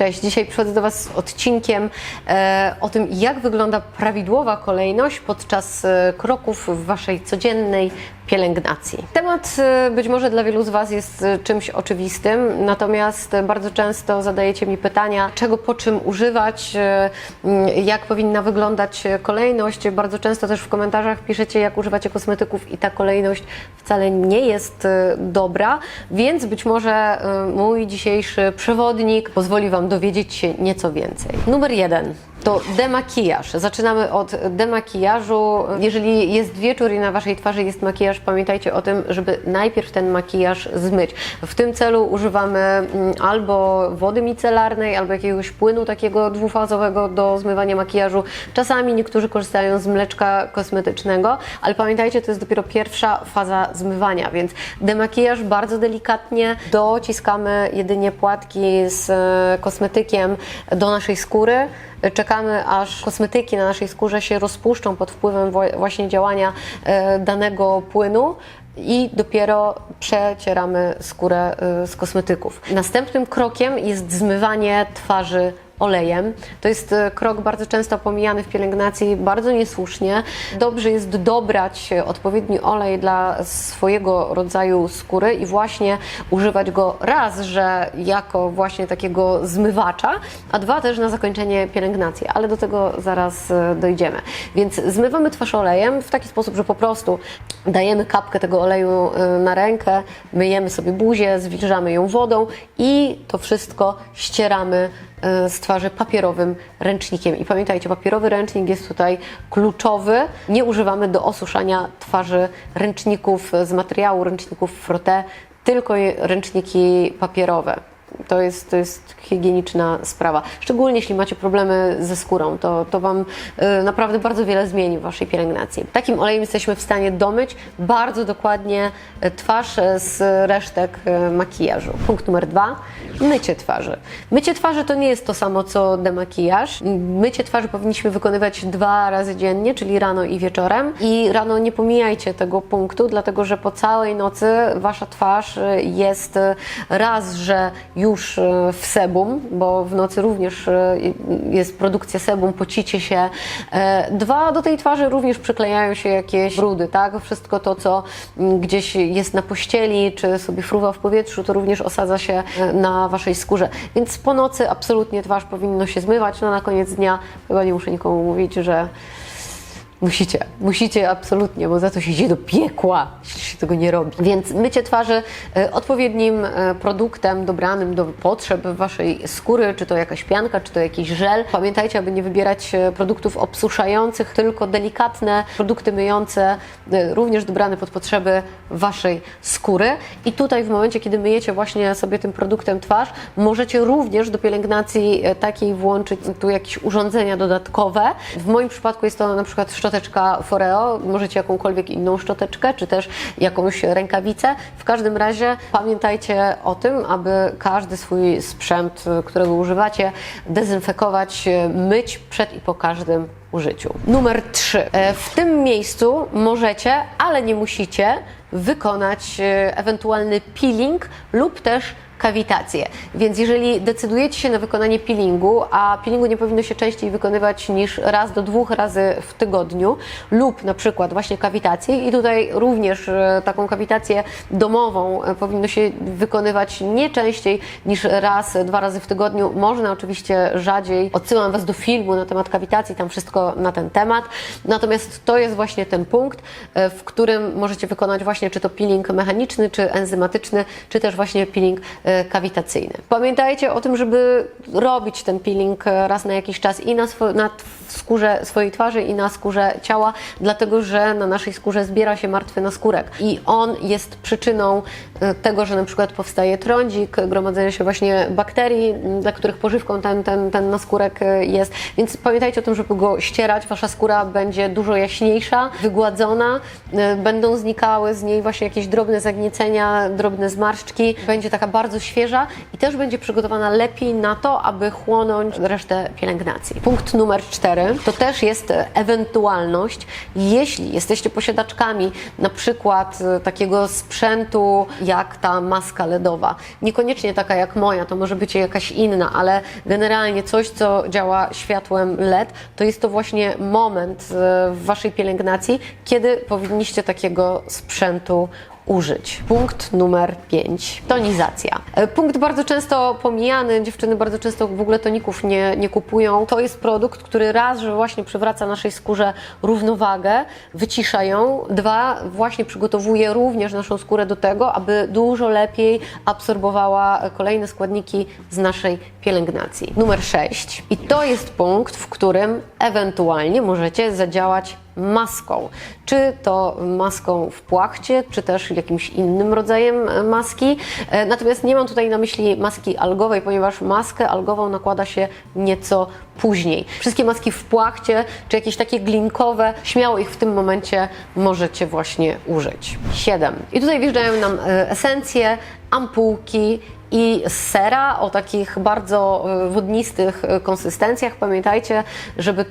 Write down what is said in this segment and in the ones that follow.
Cześć, dzisiaj przychodzę do Was z odcinkiem e, o tym, jak wygląda prawidłowa kolejność podczas e, kroków w Waszej codziennej pielęgnacji. Temat e, być może dla wielu z Was jest e, czymś oczywistym, natomiast e, bardzo często zadajecie mi pytania, czego po czym używać, jak powinna wyglądać kolejność. Bardzo często też w komentarzach piszecie, jak używacie kosmetyków i ta kolejność wcale nie jest dobra, więc być może mój dzisiejszy przewodnik pozwoli Wam dowiedzieć się nieco więcej. Numer jeden. To demakijaż. Zaczynamy od demakijażu. Jeżeli jest wieczór i na Waszej twarzy jest makijaż, pamiętajcie o tym, żeby najpierw ten makijaż zmyć. W tym celu używamy mm, albo wody micelarnej, albo jakiegoś płynu takiego dwufazowego do zmywania makijażu. Czasami niektórzy korzystają z mleczka kosmetycznego, ale pamiętajcie, to jest dopiero pierwsza faza zmywania, więc demakijaż bardzo delikatnie dociskamy jedynie płatki z e, kosmetykiem do naszej skóry. Czekamy, aż kosmetyki na naszej skórze się rozpuszczą pod wpływem właśnie działania e, danego płynu i dopiero przecieramy skórę e, z kosmetyków. Następnym krokiem jest zmywanie twarzy olejem. To jest e, krok bardzo często pomijany w pielęgnacji, bardzo niesłusznie. Dobrze jest dobrać odpowiedni olej dla swojego rodzaju skóry i właśnie używać go raz, że jako właśnie takiego zmywacza, a dwa też na zakończenie pielęgnacji, ale do tego zaraz e, dojdziemy. Więc zmywamy twarz olejem w taki sposób, że po prostu dajemy kapkę tego oleju e, na rękę, myjemy sobie buzię, zwilżamy ją wodą i to wszystko ścieramy z twarzy papierowym ręcznikiem. I pamiętajcie, papierowy ręcznik jest tutaj kluczowy. Nie używamy do osuszania twarzy ręczników z materiału, ręczników frotté, tylko ręczniki papierowe. To jest, to jest higieniczna sprawa. Szczególnie jeśli macie problemy ze skórą, to, to Wam y, naprawdę bardzo wiele zmieni w Waszej pielęgnacji. Takim olejem jesteśmy w stanie domyć bardzo dokładnie y, twarz y, z resztek y, makijażu. Punkt numer dwa. Mycie twarzy. Mycie twarzy to nie jest to samo co demakijaż. Mycie twarzy powinniśmy wykonywać dwa razy dziennie, czyli rano i wieczorem. I rano nie pomijajcie tego punktu, dlatego że po całej nocy Wasza twarz y, jest y, raz, że już y, w sebum, bo w nocy również jest produkcja sebum, pocicie się. E, Dwa, do tej twarzy również przyklejają się jakieś brudy, tak? Wszystko to, co mm, gdzieś jest na pościeli, czy sobie fruwa w powietrzu, to również osadza się e, na Waszej skórze. Więc po nocy absolutnie twarz powinno się zmywać. No na koniec dnia chyba nie muszę nikomu mówić, że Musicie, musicie absolutnie, bo za to się idzie do piekła, jeśli się tego nie robi. Więc mycie twarzy e, odpowiednim e, produktem dobranym do potrzeb waszej skóry, czy to jakaś pianka, czy to jakiś żel. Pamiętajcie, aby nie wybierać e, produktów obsuszających, tylko delikatne produkty myjące, również dobrane pod potrzeby waszej skóry. I tutaj w momencie, kiedy myjecie właśnie sobie tym produktem twarz, możecie również do pielęgnacji takiej włączyć tu jakieś urządzenia dodatkowe. W moim przypadku jest to na przykład Foreo, możecie jakąkolwiek inną szczoteczkę, czy też jakąś rękawicę. W każdym razie pamiętajcie o tym, aby każdy swój sprzęt, którego używacie, dezynfekować, myć przed i po każdym użyciu. Numer 3. W tym miejscu możecie, ale nie musicie, wykonać y, ewentualny peeling lub też kawitację. Więc jeżeli decydujecie się na wykonanie peelingu, a peelingu nie powinno się częściej wykonywać niż raz do dwóch razy w tygodniu, lub na przykład właśnie kawitację, i tutaj również e, taką kawitację domową e, powinno się wykonywać nie częściej niż raz, dwa razy w tygodniu. Można oczywiście rzadziej. Odsyłam Was do filmu na temat kawitacji, tam wszystko na ten temat. Natomiast to jest właśnie ten punkt, e, w którym możecie wykonać właśnie czy to peeling mechaniczny, czy enzymatyczny, czy też właśnie peeling kawitacyjny. Pamiętajcie o tym, żeby robić ten peeling e, raz na jakiś czas i na, na skórze swojej twarzy i na skórze ciała, dlatego że na naszej skórze zbiera się martwy naskórek i on jest przyczyną e, tego, że na przykład powstaje trądzik, gromadzenie się właśnie bakterii, dla których pożywką ten, ten, ten naskórek e, jest. Więc pamiętajcie o tym, żeby go ścierać. Wasza skóra będzie dużo jaśniejsza, wygładzona, e, będą znikały z niej właśnie jakieś drobne zagniecenia, drobne zmarszczki. Będzie taka bardzo świeża i też będzie przygotowana lepiej na to, aby chłonąć resztę pielęgnacji. Punkt numer cztery. Cztery to też jest e, ewentualność, jeśli jesteście posiadaczkami na przykład e, takiego sprzętu jak ta maska LEDowa. Niekoniecznie taka jak moja, to może być jakaś inna, ale generalnie coś, co działa światłem LED, to jest to właśnie moment e, w waszej pielęgnacji, kiedy powinniście takiego sprzętu użyć. Punkt numer 5. Tonizacja. E, Punkt bardzo często pomijany, dziewczyny bardzo często w ogóle toników nie, nie kupują. To jest produkt, który raz, że właśnie przywraca naszej skórze równowagę, wycisza ją, dwa, właśnie przygotowuje również naszą skórę do tego, aby dużo lepiej absorbowała kolejne składniki z naszej pielęgnacji. Numer 6. I to jest punkt, w którym ewentualnie możecie zadziałać maską. Czy to maską w płachcie, czy też jakimś innym rodzajem e, maski. E, Natomiast nie mam tutaj na myśli maski algowej, ponieważ maskę algową nakłada się nieco później. Wszystkie maski w płachcie, czy jakieś takie glinkowe, śmiało ich w tym momencie możecie właśnie użyć. 7. I tutaj wjeżdżają nam e, esencje, ampułki i sera o takich bardzo wodnistych konsystencjach. Pamiętajcie, żeby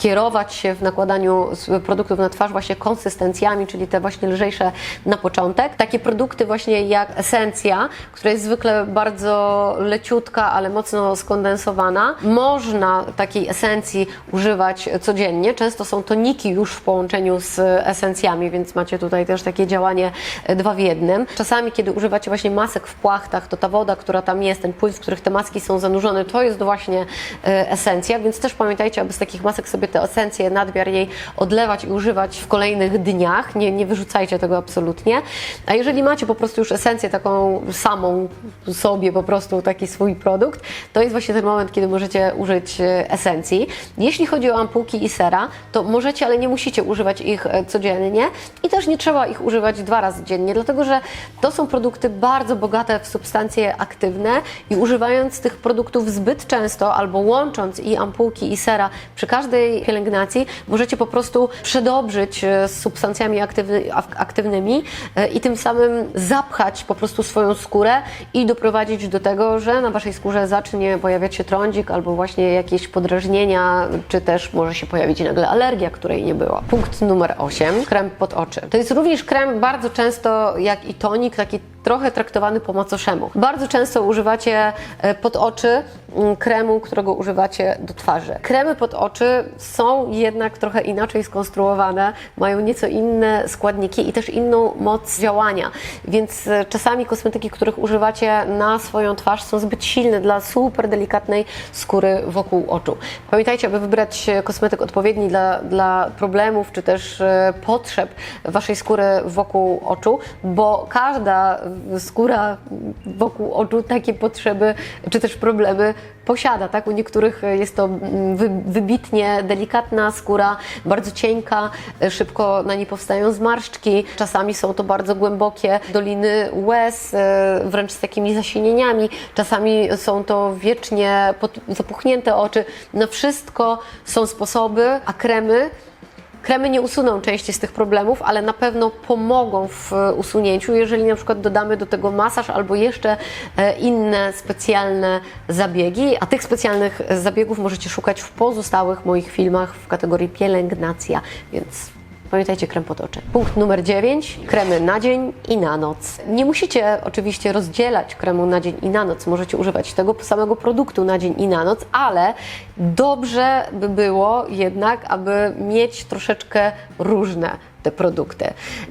kierować się w nakładaniu produktów na twarz właśnie konsystencjami, czyli te właśnie lżejsze na początek. Takie produkty właśnie jak esencja, która jest zwykle bardzo leciutka, ale mocno skondensowana. Można takiej esencji używać codziennie. Często są toniki już w połączeniu z esencjami, więc macie tutaj też takie działanie e, dwa w jednym. Czasami, kiedy używacie właśnie masek w płachtach, to ta woda, która tam jest, ten płyn, w których te maski są zanurzone, to jest właśnie e, esencja, więc też pamiętajcie, aby z takich masek sobie te esencje, nadmiar jej odlewać i używać w kolejnych dniach. Nie, nie wyrzucajcie tego absolutnie. A jeżeli macie po prostu już esencję taką samą sobie, po prostu taki swój produkt, to jest właśnie ten moment, kiedy możecie użyć e, esencji. Jeśli chodzi o ampułki i sera, to możecie, ale nie musicie używać ich e, codziennie i też nie trzeba ich używać dwa razy dziennie, dlatego że to są produkty bardzo bogate w substancje aktywne i używając tych produktów zbyt często albo łącząc i ampułki i sera przy każdej pielęgnacji, możecie po prostu przedobrzyć e, z substancjami aktywny, ak- aktywnymi e, i tym samym zapchać po prostu swoją skórę i doprowadzić do tego, że na waszej skórze zacznie pojawiać się trądzik albo właśnie jakieś podrażnienia, czy też może się pojawić nagle alergia, której nie było. Punkt numer 8. Krem pod oczy. To jest również krem bardzo często jak i tonik, taki trochę traktowany po macoszemu. Bardzo często używacie e, pod oczy mm, kremu, którego używacie do twarzy. Kremy pod oczy są jednak trochę inaczej skonstruowane, mają nieco inne składniki i też inną moc działania, więc e, czasami kosmetyki, których używacie na swoją twarz są zbyt silne dla super delikatnej skóry wokół oczu. Pamiętajcie, aby wybrać kosmetyk odpowiedni dla, dla problemów czy też e, potrzeb waszej skóry wokół oczu, bo każda skóra wokół oczu takie potrzeby czy też problemy posiada. Tak? U niektórych jest to mm, wy, wybitnie delikatna skóra, bardzo cienka, szybko na niej powstają zmarszczki. Czasami są to bardzo głębokie doliny łez, e, wręcz z takimi zasinieniami. Czasami są to wiecznie zapuchnięte oczy. Na wszystko są sposoby, a kremy Kremy nie usuną części z tych problemów, ale na pewno pomogą w e, usunięciu, jeżeli na przykład dodamy do tego masaż albo jeszcze e, inne specjalne zabiegi. A tych specjalnych zabiegów możecie szukać w pozostałych moich filmach w kategorii pielęgnacja, więc Pamiętajcie krem pod oczy. Punkt numer 9. Kremy na dzień i na noc. Nie musicie oczywiście rozdzielać kremu na dzień i na noc. Możecie używać tego samego produktu na dzień i na noc, ale dobrze by było jednak, aby mieć troszeczkę różne te produkty.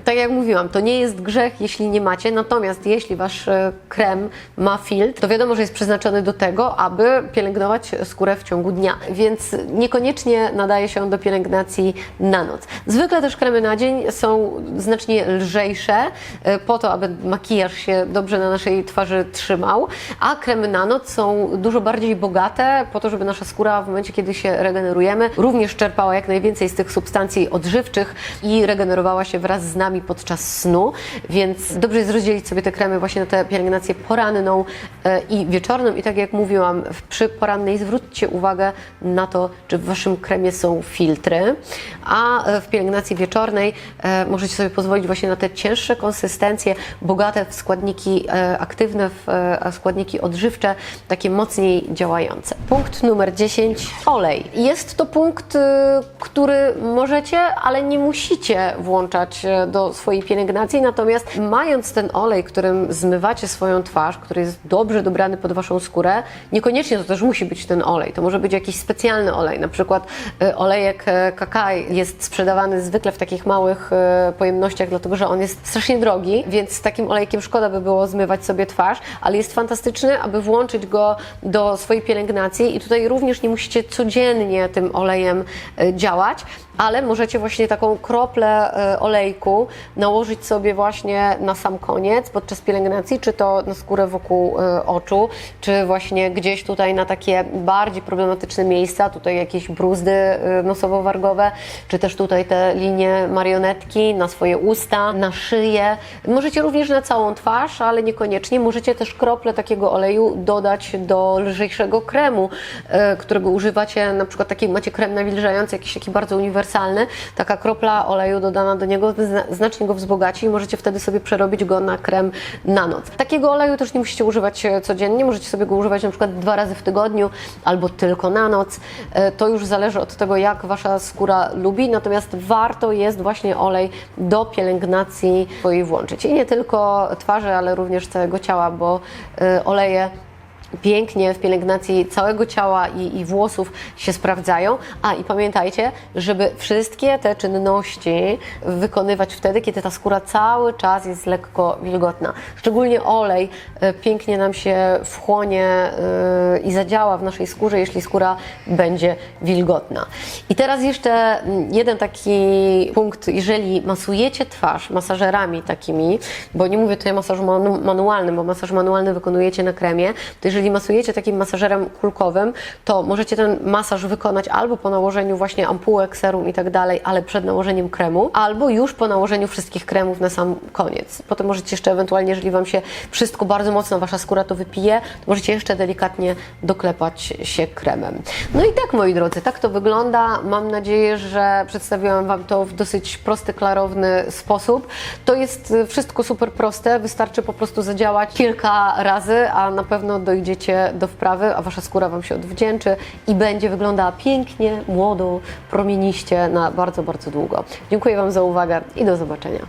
Tak jak mówiłam, to nie jest grzech, jeśli nie macie, natomiast jeśli wasz e, krem ma filtr, to wiadomo, że jest przeznaczony do tego, aby pielęgnować skórę w ciągu dnia, więc niekoniecznie nadaje się do pielęgnacji na noc. Zwykle też kremy na dzień są znacznie lżejsze, e, po to, aby makijaż się dobrze na naszej twarzy trzymał, a kremy na noc są dużo bardziej bogate, po to, żeby nasza skóra w momencie, kiedy się regenerujemy, również czerpała jak najwięcej z tych substancji odżywczych i regenerujących regenerowała się wraz z nami podczas snu, więc dobrze jest rozdzielić sobie te kremy właśnie na tę pielęgnację poranną e, i wieczorną. I tak jak mówiłam, przy porannej zwróćcie uwagę na to, czy w Waszym kremie są filtry, a e, w pielęgnacji wieczornej e, możecie sobie pozwolić właśnie na te cięższe konsystencje, bogate w składniki aktywne, w składniki odżywcze, takie mocniej działające. Punkt numer 10. Olej. Jest to punkt, y, który możecie, ale nie musicie włączać e, do swojej pielęgnacji, natomiast mając ten olej, którym zmywacie swoją twarz, który jest dobrze dobrany pod Waszą skórę, niekoniecznie to też musi być ten olej, to może być jakiś specjalny olej, na przykład e, olejek e, kakaj jest sprzedawany zwykle w takich małych pojemnościach, dlatego że on jest strasznie drogi, więc z takim olejkiem szkoda by było zmywać sobie twarz, ale jest fantastyczny, aby włączyć go do swojej pielęgnacji. I tutaj również nie musicie codziennie tym olejem działać, ale możecie właśnie taką kroplę e, olejku nałożyć sobie właśnie na sam koniec podczas pielęgnacji, czy to na skórę wokół e, oczu, czy właśnie gdzieś tutaj na takie bardziej problematyczne miejsca, tutaj jakieś bruzdy e, nosowo-wargowe, czy też tutaj te linie marionetki na swoje usta, na szyję. Możecie również na całą twarz, ale niekoniecznie. Możecie też kroplę takiego oleju dodać do lżejszego kremu, którego używacie, na przykład taki macie krem nawilżający, jakiś taki bardzo uniwersalny, taka kropla oleju dodana do niego zna- znacznie go wzbogaci i możecie wtedy sobie przerobić go na krem na noc. Takiego oleju też nie musicie używać e, codziennie, możecie sobie go używać na przykład dwa razy w tygodniu albo tylko na noc. E, To już zależy od tego, jak wasza skóra lubi, natomiast warto jest właśnie olej do pielęgnacji swojej włączyć. I nie tylko twarzy, ale również całego ciała, bo e, oleje pięknie w pielęgnacji całego ciała i, i włosów się sprawdzają. A i pamiętajcie, żeby wszystkie te czynności wykonywać wtedy, kiedy ta skóra cały czas jest lekko wilgotna. Szczególnie olej e, pięknie nam się wchłonie e, i zadziała w naszej skórze, jeśli skóra będzie wilgotna. I teraz jeszcze mm, jeden taki punkt, jeżeli masujecie twarz masażerami takimi, bo nie mówię tutaj o masażu manu- manualnym, bo masaż manualny wykonujecie na kremie, to jeżeli masujecie takim masażerem kulkowym, to możecie ten masaż wykonać albo po nałożeniu właśnie ampułek, serum i tak dalej, ale przed nałożeniem kremu, albo już po nałożeniu wszystkich kremów na sam koniec. Potem możecie jeszcze ewentualnie, jeżeli Wam się wszystko bardzo mocno, Wasza skóra to wypije, to możecie jeszcze delikatnie doklepać się kremem. No i tak, moi drodzy, tak to wygląda. Mam nadzieję, że przedstawiłam Wam to w dosyć prosty, klarowny sposób. To jest y, wszystko super proste, wystarczy po prostu zadziałać kilka razy, a na pewno dojdziecie do wprawy, a Wasza skóra Wam się odwdzięczy i będzie wyglądała pięknie, młodo, promieniście na bardzo, bardzo długo. Dziękuję Wam za uwagę i do zobaczenia.